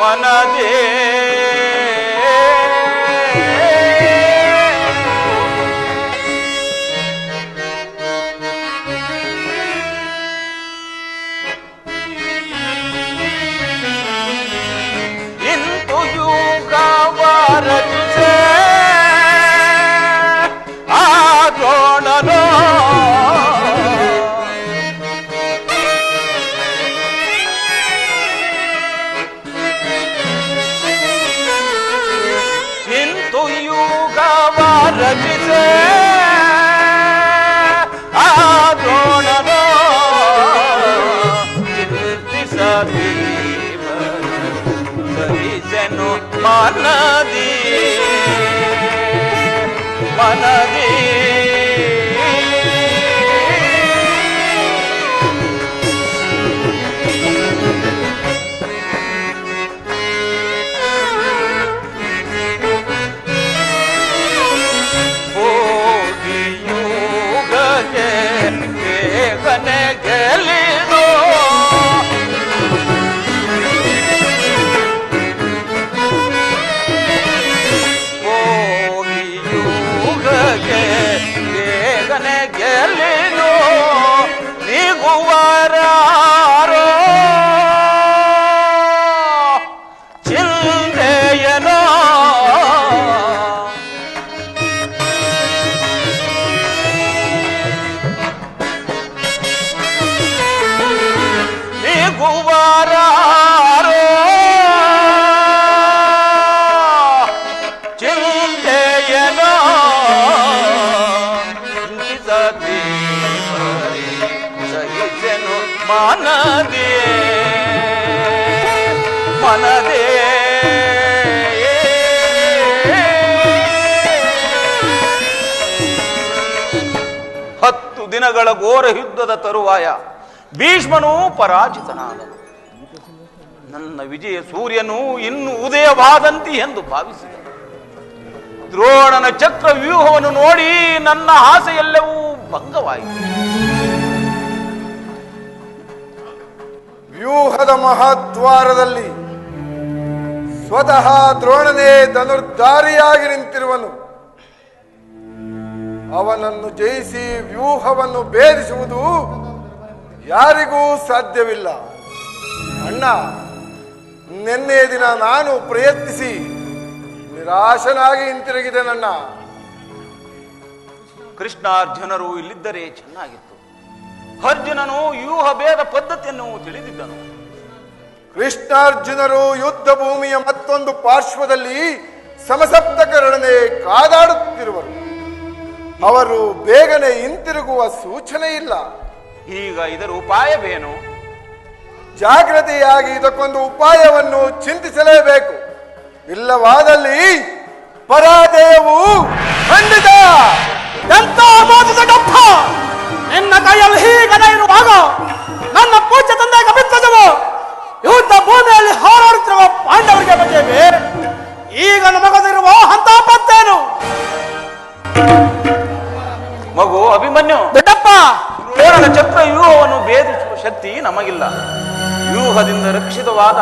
ಮನದೇ ಇಂತು ಮನದೇ. ಮನದೇ. ಹತ್ತು ದಿನಗಳ ಘೋರ ಯುದ್ಧದ ತರುವಾಯ ಭೀಷ್ಮನು ಪರಾಜಿತನಾದನು. ನನ್ನ ವಿಜಯ ಸೂರ್ಯನು ಇನ್ನು ಉದಯವಾದಂತಿ ಎಂದು ಭಾವಿಸಿದ ದ್ರೋಣನ ಚಕ್ರ ವ್ಯೂಹವನ್ನು ನೋಡಿ ನನ್ನ ಆಸೆಯೆಲ್ಲವೂ ಭಂಗವಾಯಿತು. ವ್ಯೂಹದ ಮಹಾದ್ವಾರದಲ್ಲಿ ಸ್ವತಃ ದ್ರೋಣನೇ ಧನುರ್ಧಾರಿಯಾಗಿ ನಿಂತಿರುವನು. ಅವನನ್ನು ಜಯಿಸಿ ವ್ಯೂಹವನ್ನು ಭೇದಿಸುವುದು ಯಾರಿಗೂ ಸಾಧ್ಯವಿಲ್ಲ. ಅಣ್ಣ ನಿನ್ನೆ ದಿನ ನಾನು ಪ್ರಯತ್ನಿಸಿ ನಿರಾಶನಾಗಿ ಹಿಂತಿರುಗಿದೆನಣ್ಣ ಕೃಷ್ಣಾರ್ಜುನರು ಇಲ್ಲಿದ್ದರೆ ಚೆನ್ನಾಗಿತ್ತು. ಅರ್ಜುನನು ವ್ಯೂಹ ಭೇದ ಪದ್ಧತಿಯನ್ನು ತಿಳಿದಿದ್ದನು. ಕೃಷ್ಣಾರ್ಜುನರು ಯುದ್ಧ ಭೂಮಿಯ ಮತ್ತೊಂದು ಪಾರ್ಶ್ವದಲ್ಲಿ ಸಮಸಪ್ತಕರೊಡನೆ ಕಾದಾಡುತ್ತಿರುವರು. ಅವರು ಬೇಗನೆ ಹಿಂತಿರುಗುವ ಸೂಚನೆ ಇಲ್ಲ ಈಗ ಇದರ ಉಪಾಯವೇನು? ಜಾಗ್ರತೆಯಾಗಿ ಇದಕ್ಕೊಂದು ಉಪಾಯವನ್ನು ಚಿಂತಿಸಲೇಬೇಕು. ಇಲ್ಲವಾದಲ್ಲಿ ಪರಾಜಯವು ಖಂಡಿತ ಎಂತ ಮೋಸದ ಡಪ್ಪ? ನಿನ್ನ ಕೈಯಲ್ಲಿ ಹೀಗದ ಇರುವಾಗ ನನ್ನ ಪೂಜ್ಯ ತಂದೆ ಕಪಿಧ್ವಜವು ಯುದ್ಧ ಭೂಮಿಯಲ್ಲಿ ಹಾರಾಡುತ್ತಿರುವ ಪಾಂಡವರಿಗೆ ಬಗೆಯೇ ಈಗ ನಮಗದಿರುವ ಹಂತಾಪತ್ತೇನು ಮಗು ಅಭಿಮನ್ಯು ದೊಡ್ಡಪ್ಪ! ಚಕ್ರ ವ್ಯೂಹವನ್ನು ಭೇದಿಸುವ ಶಕ್ತಿ ನಮಗಿಲ್ಲ. ವ್ಯೂಹದಿಂದ ರಕ್ಷಿತವಾದ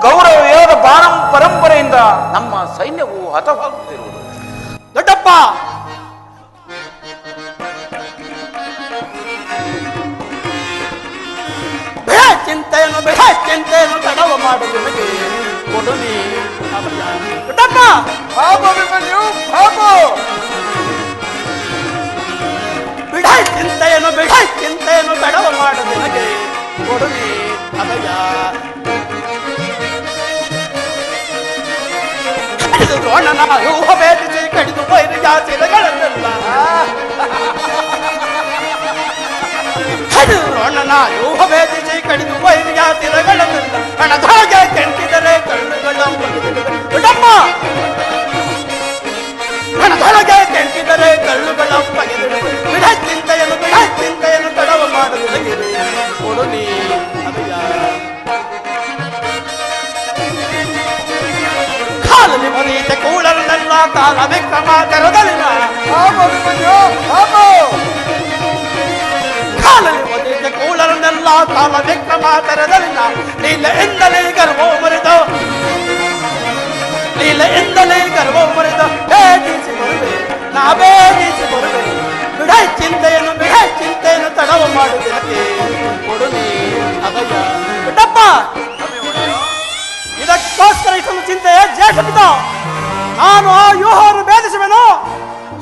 ಗೌರವ ಬಾಣ ಪರಂಪರೆಯಿಂದ ನಮ್ಮ ಸೈನ್ಯವು ಹತವಾಗುತ್ತಿರುವುದು. ದೊಡ್ಡಪ್ಪ! ಚಿಂತೆಯನ್ನು ಬೇಡ ಚಿಂತೆಯನ್ನು ತಡವ ಮಾಡುವುದು ನಿಮಗೆ. ಕೊಡು ನೀ ಅಭಯ. ದೊಡ್ಡಪ್ಪ ಪಾಪ ಪಾಪ ಕಡಿದು ದ್ರೋಣನ ರೂಹ ಭೇದಿಸಿ ಕಡಿದು ಬೈರು ಜಾತಿಗಳನ್ನೆಲ್ಲ ಕಡಿದು ದ್ರೋಣನ ರೂಹ ಭೇದಿಸಿ ಕಡಿದು ಬೈರು ಜಾತಿಗಳನ್ನೆಲ್ಲ ಹಣದೊಳಗೆ ಕೆಂಟಿದರೆ ಕಣ್ಣುಗಳ ಬಿಡಪ್ಪ ಹಣದೊಳಗೆ ಕೆಂಟಿದರೆ ಕಳ್ಳುಗಳ ಬಗೆದರು ಬಿಡ ಚಿಂತೆಯನ್ನು ಬಿಡ ಚಿಂತೆಯನ್ನು ತಡವ ಮಾಡುವುದು ಕೊಡು ನೀ ಅಭಯ ಕಾಲಲ್ಲಿ ಮರೀತ ಕೂಡಲಲ್ಲ ಕಾಲ ವಿಕ್ರಮ ತೆರದಲಿನ ಎಲ್ಲಾ ಕಾಲ ವಿಕ್ರಮ ತೆರೆದಲಿಲ್ಲ ಲೀಲೆಯಿಂದಲೇ ಗರ್ವವು ಮರೆದು. ಲೀಲೆಯಿಂದಲೇ ಗರ್ವವು ಮರೆದು. ಬೇಗಿಸಿ ಬರುವೆ. ನಾ ಬೇಗಿಸಿ ಬರುವೆ. ಬಿಡ ಚಿಂತೆಯನ್ನು ಬಿಡೈ ಚಿಂತೆಯನ್ನು ತಡವು ಮಾಡುವುದಕ್ಕೆ ಕೊಡುವೆ ಅಭಯ. ಬಿಟ್ಟಪ್ಪ. ಇದಕ್ಕೋಸ್ಕರ ಇಷ್ಟೊಂದು ಚಿಂತೆ ಜ್ಯೇಷ್ಠ ಪಿತ ನಾನು ಆ ವ್ಯೂಹವನ್ನು ಭೇದಿಸುವೆನು?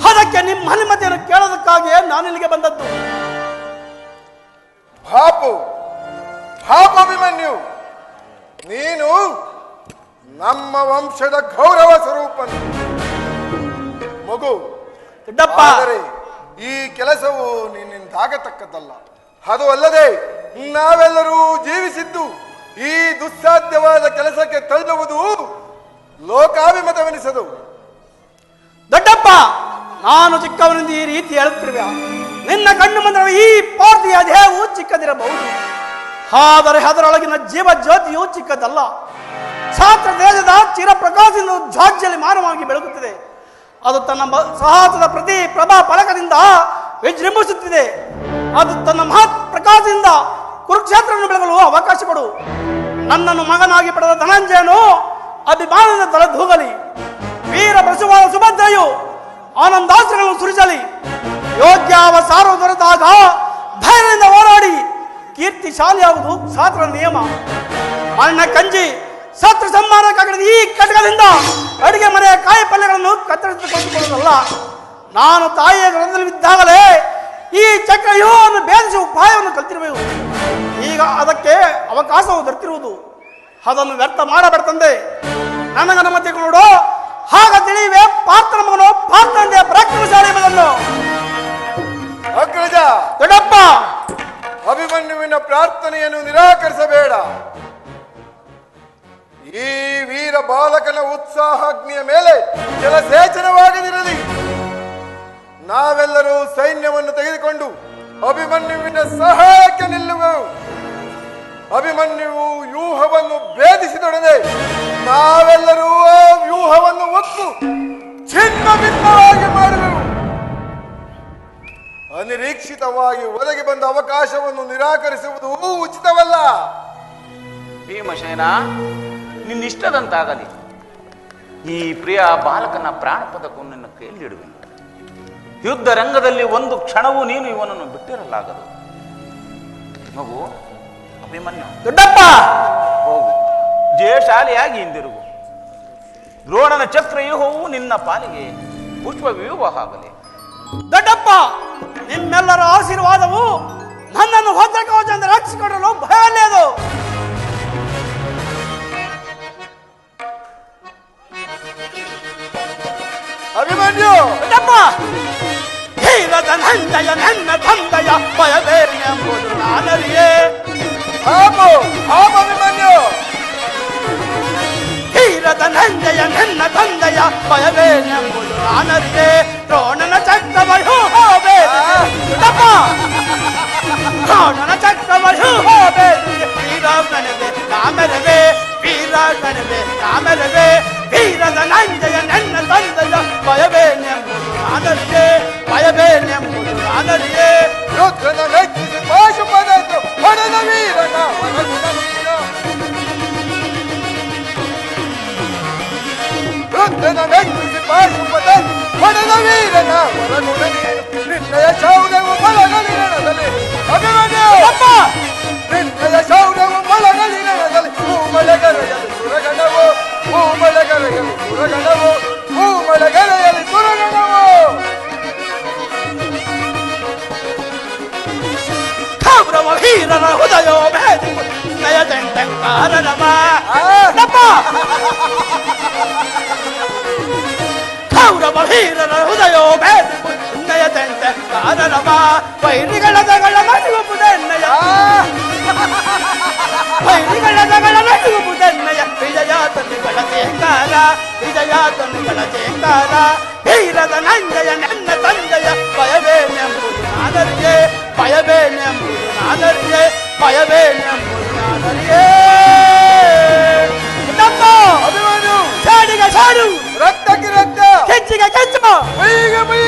ಅದಕ್ಕೆ ನಿಮ್ಮ ಅನುಮತಿಯನ್ನು ಕೇಳೋದಕ್ಕಾಗಿ ನಾನು ಇಲ್ಲಿಗೆ ಬಂದದ್ದು. ಪಾಪು ಪಾಪ ಅಭಿಮನ್ಯು ನೀನು ನಮ್ಮ ವಂಶದ ಗೌರವ ಸ್ವರೂಪನು. ಮಗು ದೊಡ್ಡಪ್ಪ! ಈ ಕೆಲಸವು ನಿನ್ನಿಂದಾಗತಕ್ಕದ್ದಲ್ಲ. ಅದು ಅಲ್ಲದೆ ನಾವೆಲ್ಲರೂ ಜೀವಿಸಿದ್ದು ಈ ದುಸ್ಸಾಧ್ಯವಾದ ರೀತಿ ಹೇಳುತ್ತಿರುವೆ. ನಿನ್ನ ಕಣ್ಣು ಮಂದಿರ ಈ ಪಾರ್ಥಿಯ ದೇಹವು ಚಿಕ್ಕದಿರಬಹುದು. ಆದರೆ ಅದರೊಳಗಿನ ಜೀವ ಜ್ಯೋತಿಯು ಚಿಕ್ಕದಲ್ಲ. ಛಾತ್ರ ದೇಶದ ಚಿರಪ್ರಕಾಶದಿಂದ ಜ್ವಾಜ್ಯಲಿ ಮಾನವಾಗಿ ಬೆಳಗುತ್ತಿದೆ. ಅದು ತನ್ನ ಸಾಹಸದ ಪ್ರತಿ ಪ್ರಭಾ ಫಲಕದಿಂದ ವಿಜೃಂಭಿಸುತ್ತಿದೆ. ಅದು ತನ್ನ ಮಹತ್ ಪ್ರಕಾಶದಿಂದ ಕುರುಕ್ಷೇತ್ರವನ್ನು ಬೆಳಗಲು ಅವಕಾಶ ಕೊಡು ನನ್ನನ್ನು ಮಗನಾಗಿ ಪಡೆದ ಧನಂಜಯನು ಅಭಿಮಾನದ ತಲೆದೂಗಲಿ ವೀರ ಪ್ರಸುವಾದ ಸುಭದ್ರೆಯು ಆನಂದಾಸ್ತ್ರಗಳನ್ನು ಸುರಿಸಲಿ ಯೋಗ್ಯ ಅವಸಾರ ದೊರೆತಾಗ ಧೈರ್ಯದಿಂದ ಹೋರಾಡಿ. ಕೀರ್ತಿಶಾಲಿಯಾಗುವುದು ಸಾತ್ರ ನಿಯಮ. ಅಣ್ಣ ಕಂಜಿ, ಸತ್ರ ಸಂಹಾರಕ್ಕಾಗದ ಈ ಕಟಕದಿಂದ ಅಡಿಗೆ ಮನೆಯ ಕಾಯಿ ಪಲ್ಯಗಳನ್ನು ಕತ್ತರಿಸಿಕೊಳ್ಳುವುದಲ್ಲ. ನಾನು ತಾಯಿಯ ಬಿದ್ದಾಗಲೇ ಈ ಚಕ್ರ ಅನ್ನು ಭೇದಿಸುವ ಉಪಾಯವನ್ನು ಕಲ್ತಿರಬೇಕು ಈಗ ಅದಕ್ಕೆ ಅವಕಾಶವು ದೊರೆತಿರುವುದು. ಅದನ್ನು ವ್ಯರ್ಥ ಮಾಡಬೇಡ ತಂದೆ. ನನಗೆ ನಮ್ಮತ್ತೆ ನೋಡು ಹಾಗ ತಿಳಿಯುವೆ ಪಾತ್ರ ಮಗನು ಪಾತ್ರ ಪರಾಕ್ರಮಶಾಲಿ ಎಂಬುದನ್ನು ಅಗ್ರಜ ದೊಡ್ಡಪ್ಪ! ಅಭಿಮನ್ಯುವಿನ ಪ್ರಾರ್ಥನೆಯನ್ನು ನಿರಾಕರಿಸಬೇಡ. ಈ ವೀರ ಬಾಲಕನ ಉತ್ಸಾಹಾಗ್ನಿಯ ಮೇಲೆ ಜಲಸೇಚನವಾಗದಿರಲಿ ನಾವೆಲ್ಲರೂ ಸೈನ್ಯವನ್ನು ತೆಗೆದುಕೊಂಡು ಅಭಿಮನ್ಯುವಿನ ಸಹಾಯಕ್ಕೆ ನಿಲ್ಲುವೆವು. ಅಭಿಮನ್ಯುವು ವ್ಯೂಹವನ್ನು ಭೇದಿಸಿದೊಡನೆ ನಾವೆಲ್ಲರೂ ಆ ವ್ಯೂಹವನ್ನು ಒತ್ತು ಚಿನ್ನ ಭಿನ್ನವಾಗಿ ಮಾಡುವೆವು ಅನಿರೀಕ್ಷಿತವಾಗಿ ಒದಗಿ ಬಂದ ಅವಕಾಶವನ್ನು ನಿರಾಕರಿಸುವುದು ಉಚಿತವಲ್ಲ. ಭೀಮಸೇನ ನಿನ್ನಿಷ್ಟದಂತಾಗಲಿ. ಈ ಪ್ರಿಯ ಬಾಲಕನ ಪ್ರಾಣಪದಕ್ಕೂ ನಿನ್ನ ಕೈಯಲ್ಲಿಡುವೆ ಯುದ್ಧ ರಂಗದಲ್ಲಿ ಒಂದು ಕ್ಷಣವೂ ನೀನು ಇವನನ್ನು ಬಿಟ್ಟಿರಲಾಗದು. ಮಗು ಅಭಿಮನ್ಯು. ದೊಡ್ಡಪ್ಪ! ಜಯಶಾಲಿಯಾಗಿ ಹಿಂದಿರುಗು. ದ್ರೋಣನ ಚಕ್ರವ್ಯೂಹವು ನಿನ್ನ ಪಾಲಿಗೆ ಪುಷ್ಪ ವ್ಯೂಹವಾಗಲಿ ದೊಡ್ಡಪ್ಪ ನಿಮ್ಮೆಲ್ಲರ ಆಶೀರ್ವಾದವು ನನ್ನನ್ನು ಭದ್ರಕವಚದಿಂದ ರಕ್ಷಿಸಿಕೊಳ್ಳಲು ಭಯಲೇದು ಅಭಿಮನ್ಯು! ದೊಡ್ಡಪ್ಪ! ಧೀರದ ನಂದಯ ನನ್ನ ತಂದೆಯ ಎಂಬುದು ನಾನರಿಯೇ ಪಾಪು ಪಾಪ ಅಭಿಮನ್ಯು ಧೀರದ ನಂದೆಯ ನನ್ನ ತಂದೆಯ ಭಯವೇನೆಂಬುದು ನಾನರಿಯೇ ದ್ರೋಣನ ಚಕ್ರವಯು ಹೋಬೆ ದೊಡ್ಡಪ್ಪ ದ್ರೋಣನ ಚಕ್ರವಯು ಹೋಬೆ ವೀರಗಣವೆ ರಾಮರವೆ ವೀರಗಣವೆ ರಾಮರವೆ ವೀರದ ನಂದೆಯ ನನ್ನ ತಂದೆಯ ಭಯವೇನೆಂಬುದು ನಾನರಿಯೇ ಭಯವೇನೆಂಬುದು ورنو لك نحن يا شاونا وطلع غني لنا أبي منيو ಪೈರಿಗಳ ಜಗಳ ನಡುವುದನ್ನಯ ಪೈರಿಗಳ ಜಗಳ ನಡುವುದನ್ನಯ ವಿಜಯ ತನ್ನಿಗಳ ಚೇಂಕಾರ ವಿಜಯ ತನ್ನಿಗಳ ಚೇಂಕಾರ ಹೀರದ ನಂಜಯ ನನ್ನ ತಂದೆಯ ಭಯವೇನೆಂಬುದು ನಾನರಿಗೆ ಭಯವೇನೆಂಬುದು ನಾನರಿಗೆ ಭಯವೇನೆಂಬುದು ನಾನರಿಗೆ ನಮ್ಮ ಅಭಿಮಾನು ಶಾಡಿಗೆ ಶಾಡು ರಕ್ತಕ್ಕೆ ರಕ್ತ ಕೆಚ್ಚಿಗೆ ಕೆಚ್ಚು ಮೈಗೆ ಮೈ